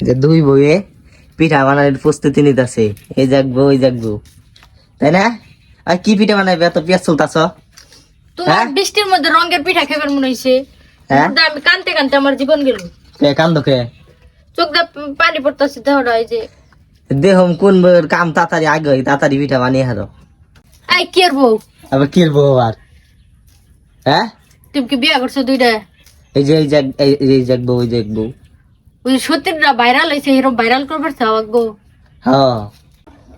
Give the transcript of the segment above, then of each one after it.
যে দুই বইয়ে পিঠা বানানোর প্রস্তুতি নিতেছে। এই জাগবো ওই জাগবো। তাই না? আর কি পিঠা বানাইবে? এত পেঁয়াজ চলতাছ? তোমার হ্যাঁ? বৃষ্টির মধ্যে রঙের পিঠা খেবার মনে হয়েছে হ্যাঁ? আমি কানতে কানতে আমার জীবন গেল। কে কান্দ কে চোখ দিয়ে পানি পড়তেছে দেহটা এই যে। দেহম কোন বইয়ের কাম তাড়াতাড়ি আগে হয়, তাড়াতাড়ি পিঠা বানিয়ে হারো। আই কি বউ? আবার কিরবো আবার? হ্যাঁ? তুমি কি বিয়া করছ দুইটা? এই যে এই জাগ এই- এই জাগবো ওই জাগবো। ওই সত্যিটা ভাইরাল হয়েছে এরকম ভাইরাল করবার গো হ্যাঁ।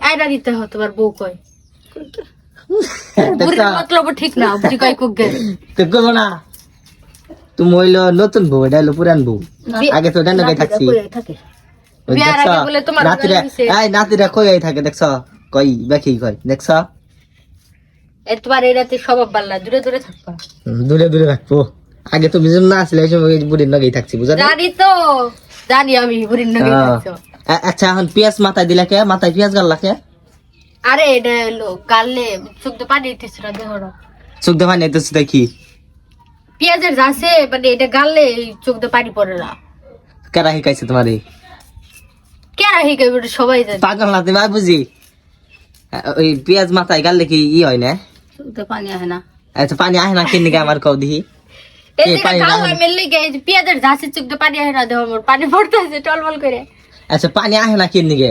আয়রা দিতে হয় তোমার বউ কয়। দেখছ? মতলব ঠিক না বুঝি কয় কুক গে। তো করব না। তুমি হইল নতুন বউ এটা হলো পুরান বউ। আগে তো ডান্ডা থাকছি। নাতিরা। এই নাতিরা কই থাকে দেখছ? কই কই দেখছ? এ তোমার এই রাতে স্বভাব পাল্লা দূরে দূরে থাকবা। দূরে দূরে রাখব আগে তো বিজন না আসলে এই সময় বুড়ির লগেই থাকছি বুঝা? জানি তো। জানি আমি বুড়ির নগে হ্যাঁ। আচ্ছা এখন পেঁয়াজ মাথায় দিলা কে? মাথায় পেঁয়াজ গাল্লা কে? আরে এটা হলো গালে চোখ পানি দিতেছে না দেহটা চোখ দেখা নেই তো সেটা কি? পেঁয়াজের যাচ্ছে মানে এটা গালে চোখ পানি পড়ে না। কেরা শিখাইছে তোমার? কেরা এটা সবাই জানে। পাগল না তুমি বুঝি? ওই পেঁয়াজ মাথায় গাললে কি ই হয় না? চোখ পানি আসে না। আচ্ছা পানি আহে না কিনে আমার কও দিহি এই যে পানি মেললে গে এই যে পেঁয়াজের যাচ্ছে চোখ দিয়ে পানি আসে না দেহ আমার পানি পড়তেছে টলমল করে। আচ্ছা পানি আহে না কিনে গে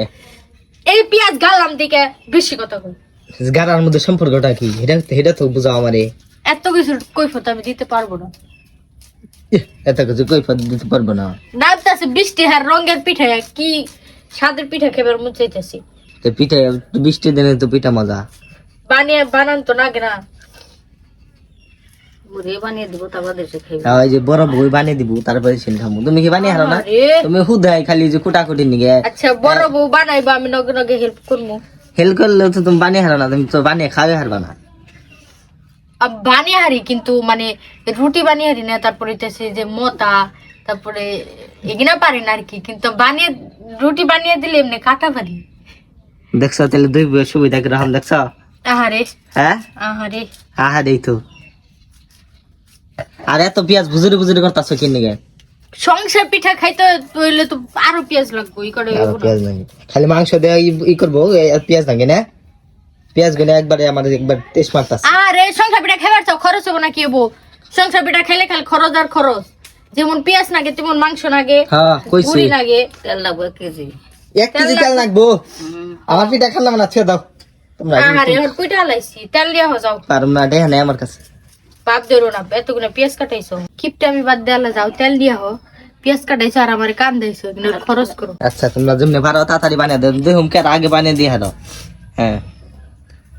এই পেঁয়াজ গালাম দিকে বেশি কথা কই। গাড়ার মধ্যে সম্পর্কটা কি? এটা এটা তো বুঝাও আমারে। এত কিছু কৈফত আমি দিতে পারব না। এত কিছু কৈফত দিতে পারব না। বৃষ্টি হার রঙের পিঠা কি স্বাদের পিঠা খেবার চাইতেছি। তো পিঠে বৃষ্টির দিনে তো পিঠা মজা। বানিয়ে বানান তো নাগে না মুড়ি বানিয়ে দিব তারপর দেশে খাইবে আর ওই যে বড় বই বানিয়ে দিব তারপরে সেন খামু। তুমি কি বানিয়ে হারো না? আরে, তুমি হুদাই খালি যে কুটাকুটি নিগে আচ্ছা বড় বউ বানাইবা আমি নগে নগে হেল্প করব হেল করলে তো তুমি বানিয়ে হারো না তুমি তো বানিয়ে হারবা না। বানিয়ে হারি কিন্তু মানে রুটি বানিয়ে হারি না তারপরে যে মোতা তারপরে এগুলা পারি না আর কি কিন্তু বানিয়ে রুটি বানিয়ে দিলে এমনি কাটা পারি। দেখছ তাহলে দুই সুবিধা কীরকম দেখছ? আহারে। হ্যাঁ? আহারে। আহা দেই তো। আর এত পেঁয়াজ বুজুরি বুজুরি করতেছো কি নিগে? সংসার পিঠা খাইতে হইলে তো আরও পেঁয়াজ লাগবে ই করে আর পেঁয়াজ খালি মাংস ই করব পেঁয়াজ লাগে না? পেঁয়াজগুলো একবারে আমাদের একবার টেস্ট মারতাছে। আরে সংসার পিঠা খাইবার চাও খরচ হব না কি হব সংসার পিঠা খাইলে খালি খরচ আর খরচ। যেমন পেঁয়াজ লাগে তেমন মাংস লাগে হ্যাঁ কইছি। লাগে। তেল লাগবে এক কেজি। এক কেজি তেল লাগবো। আমার পিঠা খালাম না ছেড়ে দাও। তোমরা আরে কুইটা লাইছি তেল দিয়া যাও। পারুম না দেহা নেই আমার কাছে। বাপ দেরো না এতগুলো পেঁয়াজ কাটাইছো কিপটা আমি বাদ দেয়ালে যাও তেল দিয়া হো পেঁয়াজ কাটাইছো আর আমার কান দিয়েছ এগুলো খরচ করো আচ্ছা তোমরা যেমনি পারো তাড়াতাড়ি বানিয়ে দাও দেখুন কে আগে বানিয়ে দিয়ে হারো হ্যাঁ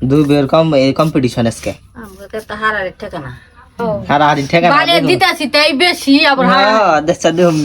দুই বের কম এই কম্পিটিশন আজকে আমাদের তো হারারে ঠেকানা হারাহারি ঠেকা বানিয়ে দিতাছি তাই বেশি আবার হারা হ্যাঁ দেখছা দেখুন